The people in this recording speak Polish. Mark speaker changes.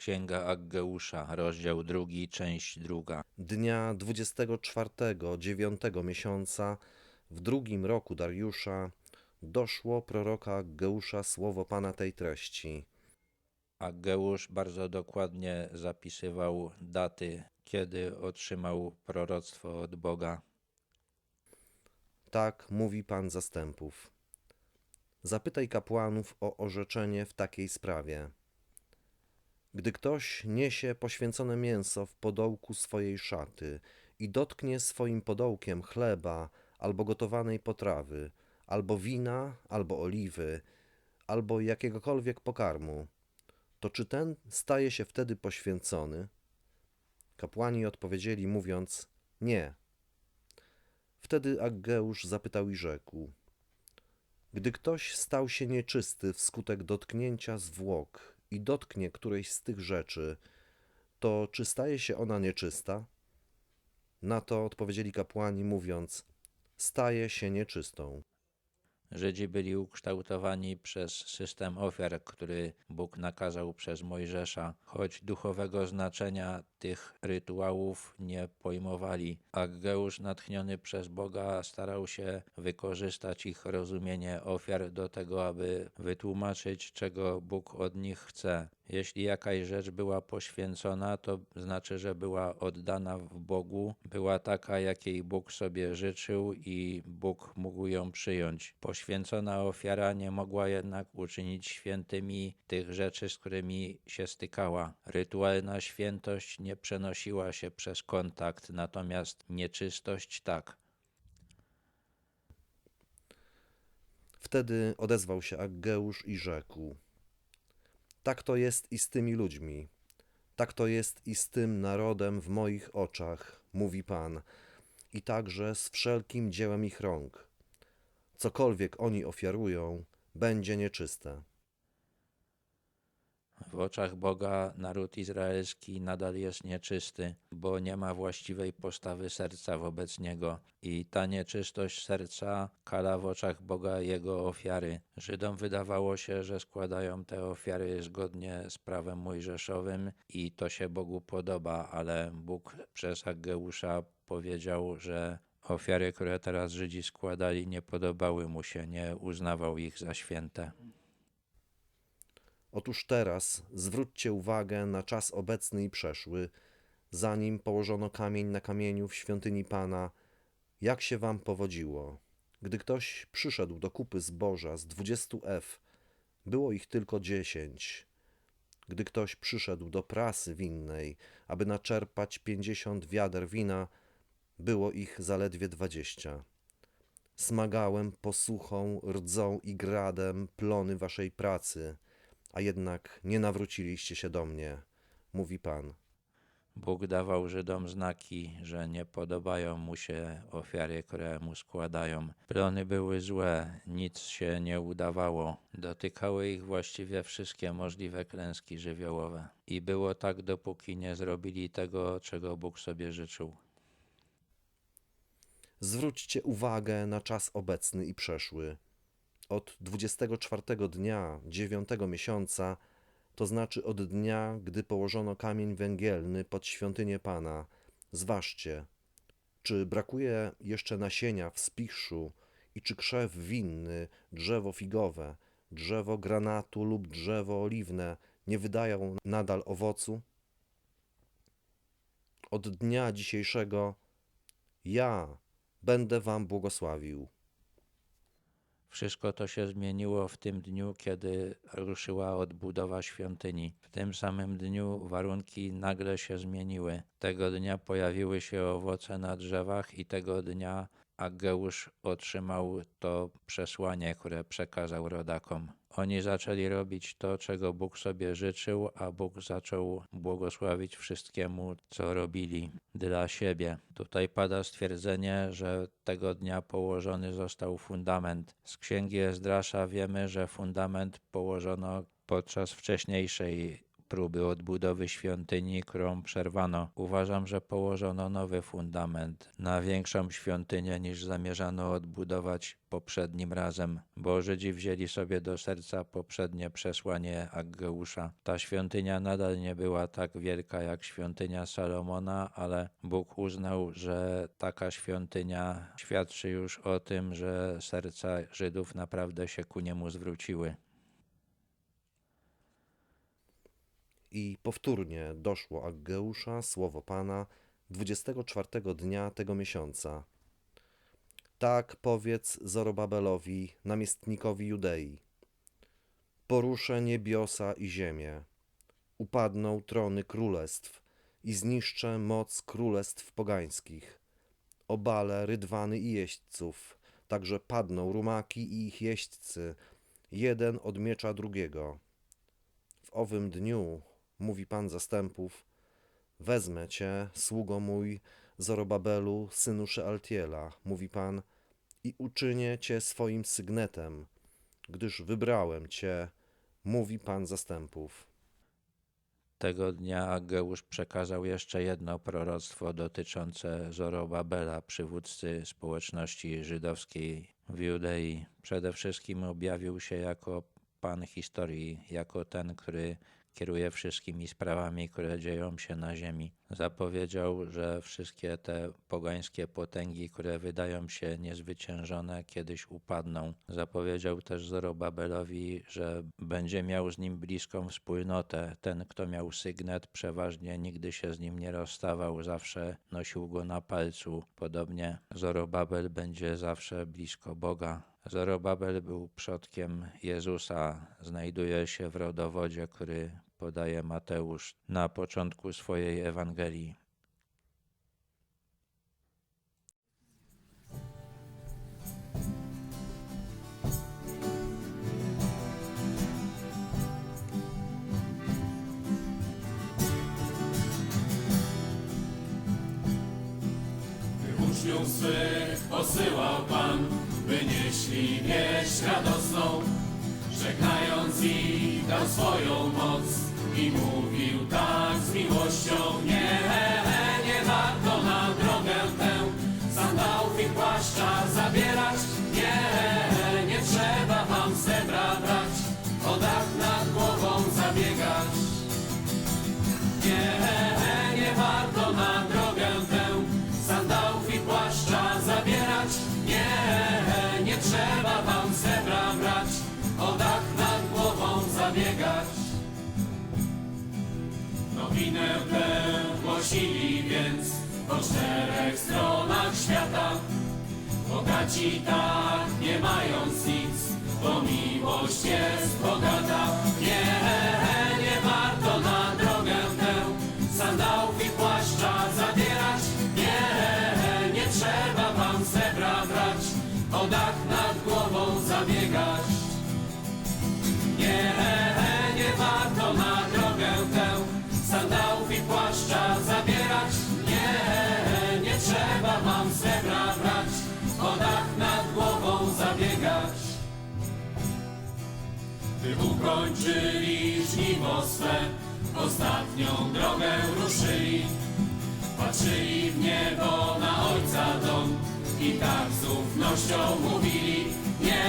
Speaker 1: Księga Aggeusza, rozdział drugi, część druga.
Speaker 2: Dnia 24 dziewiątego miesiąca w drugim roku Dariusza doszło proroka Aggeusza słowo Pana tej treści.
Speaker 1: Aggeusz bardzo dokładnie zapisywał daty, kiedy otrzymał proroctwo od Boga.
Speaker 2: Tak mówi Pan zastępów. Zapytaj kapłanów o orzeczenie w takiej sprawie. Gdy ktoś niesie poświęcone mięso w podołku swojej szaty i dotknie swoim podołkiem chleba albo gotowanej potrawy, albo wina, albo oliwy, albo jakiegokolwiek pokarmu, to czy ten staje się wtedy poświęcony? Kapłani odpowiedzieli, mówiąc: Nie. Wtedy Aggeusz zapytał i rzekł: Gdy ktoś stał się nieczysty wskutek dotknięcia zwłok i dotknie którejś z tych rzeczy, to czy staje się ona nieczysta? Na to odpowiedzieli kapłani, mówiąc: Staje się nieczystą.
Speaker 1: Żydzi byli ukształtowani przez system ofiar, który Bóg nakazał przez Mojżesza, choć duchowego znaczenia tych rytuałów nie pojmowali. Aggeusz, natchniony przez Boga, starał się wykorzystać ich rozumienie ofiar do tego, aby wytłumaczyć, czego Bóg od nich chce. Jeśli jakaś rzecz była poświęcona, to znaczy, że była oddana w Bogu, była taka, jakiej Bóg sobie życzył i Bóg mógł ją przyjąć. Ofiara nie mogła jednak uczynić świętymi tych rzeczy, z którymi się stykała. Rytualna świętość nie przenosiła się przez kontakt, natomiast nieczystość tak.
Speaker 2: Wtedy odezwał się Aggeusz i rzekł: Tak to jest i z tymi ludźmi, tak to jest i z tym narodem w moich oczach, mówi Pan, i także z wszelkim dziełem ich rąk. Cokolwiek oni ofiarują, będzie nieczyste.
Speaker 1: W oczach Boga naród izraelski nadal jest nieczysty, bo nie ma właściwej postawy serca wobec Niego i ta nieczystość serca kala w oczach Boga Jego ofiary. Żydom wydawało się, że składają te ofiary zgodnie z prawem mojżeszowym i to się Bogu podoba, ale Bóg przez Aggeusza powiedział, że ofiary, które teraz Żydzi składali, nie podobały mu się, nie uznawał ich za święte.
Speaker 2: Otóż teraz zwróćcie uwagę na czas obecny i przeszły, zanim położono kamień na kamieniu w świątyni Pana, jak się wam powodziło. Gdy ktoś przyszedł do kupy zboża z dwudziestu ef, było ich tylko dziesięć. Gdy ktoś przyszedł do prasy winnej, aby naczerpać pięćdziesiąt wiader wina, było ich zaledwie dwadzieścia. Smagałem posuchą, rdzą i gradem plony waszej pracy, a jednak nie nawróciliście się do mnie, mówi Pan.
Speaker 1: Bóg dawał Żydom znaki, że nie podobają mu się ofiary, które mu składają. Plony były złe, nic się nie udawało. Dotykały ich właściwie wszystkie możliwe klęski żywiołowe. I było tak, dopóki nie zrobili tego, czego Bóg sobie życzył.
Speaker 2: Zwróćcie uwagę na czas obecny i przeszły. Od 24 dnia dziewiątego miesiąca, to znaczy od dnia, gdy położono kamień węgielny pod świątynię Pana, zważcie, czy brakuje jeszcze nasienia w spichrzu i czy krzew winny, drzewo figowe, drzewo granatu lub drzewo oliwne nie wydają nadal owocu? Od dnia dzisiejszego ja będę wam błogosławił.
Speaker 1: Wszystko to się zmieniło w tym dniu, kiedy ruszyła odbudowa świątyni. W tym samym dniu warunki nagle się zmieniły. Tego dnia pojawiły się owoce na drzewach i tego dnia Ageusz otrzymał to przesłanie, które przekazał rodakom. Oni zaczęli robić to, czego Bóg sobie życzył, a Bóg zaczął błogosławić wszystkiemu, co robili dla siebie. Tutaj pada stwierdzenie, że tego dnia położony został fundament. Z księgi Ezdrasza wiemy, że fundament położono podczas wcześniejszej próby odbudowy świątyni, którą przerwano. Uważam, że położono nowy fundament na większą świątynię niż zamierzano odbudować poprzednim razem, bo Żydzi wzięli sobie do serca poprzednie przesłanie Aggeusza. Ta świątynia nadal nie była tak wielka jak świątynia Salomona, ale Bóg uznał, że taka świątynia świadczy już o tym, że serca Żydów naprawdę się ku niemu zwróciły.
Speaker 2: I powtórnie doszło Aggeusza słowo Pana 24 dnia tego miesiąca. Tak powiedz Zorobabelowi, namiestnikowi Judei. Poruszę niebiosa i ziemię. Upadną trony królestw i zniszczę moc królestw pogańskich. Obalę rydwany i jeźdźców, także padną rumaki i ich jeźdźcy, jeden od miecza drugiego. W owym dniu, mówi Pan zastępów, wezmę Cię, sługo mój, Zorobabelu, synu Szealtiela, mówi Pan, i uczynię Cię swoim sygnetem, gdyż wybrałem Cię, mówi Pan zastępów.
Speaker 1: Tego dnia Ageusz przekazał jeszcze jedno proroctwo dotyczące Zorobabela, przywódcy społeczności żydowskiej w Judei. Przede wszystkim objawił się jako Pan historii, jako ten, który kieruje wszystkimi sprawami, które dzieją się na ziemi. Zapowiedział, że wszystkie te pogańskie potęgi, które wydają się niezwyciężone, kiedyś upadną. Zapowiedział też Zorobabelowi, że będzie miał z nim bliską wspólnotę. Ten, kto miał sygnet, przeważnie nigdy się z nim nie rozstawał, zawsze nosił go na palcu. Podobnie Zorobabel będzie zawsze blisko Boga. Zorobabel był przodkiem Jezusa, znajduje się w rodowodzie, który podaje Mateusz na początku swojej Ewangelii.
Speaker 3: Uczniów swych posyłał Pan, by nieśli wieść radosną, żegnając ich dał swoją moc i mówił tak Nowinę tę głosili więc po czterech stronach świata. Bogaci tak nie mając nic, bo miłość jest bogata. Nie, nie warto na drogę tę sandałów i płaszcza zabierać. Nie, nie trzeba wam srebra brać, o dach nad głową zabiegać. Nie ukończyli żniwo swe, ostatnią drogę ruszyli. Patrzyli w niebo na Ojca dom i tak z ufnością mówili, nie,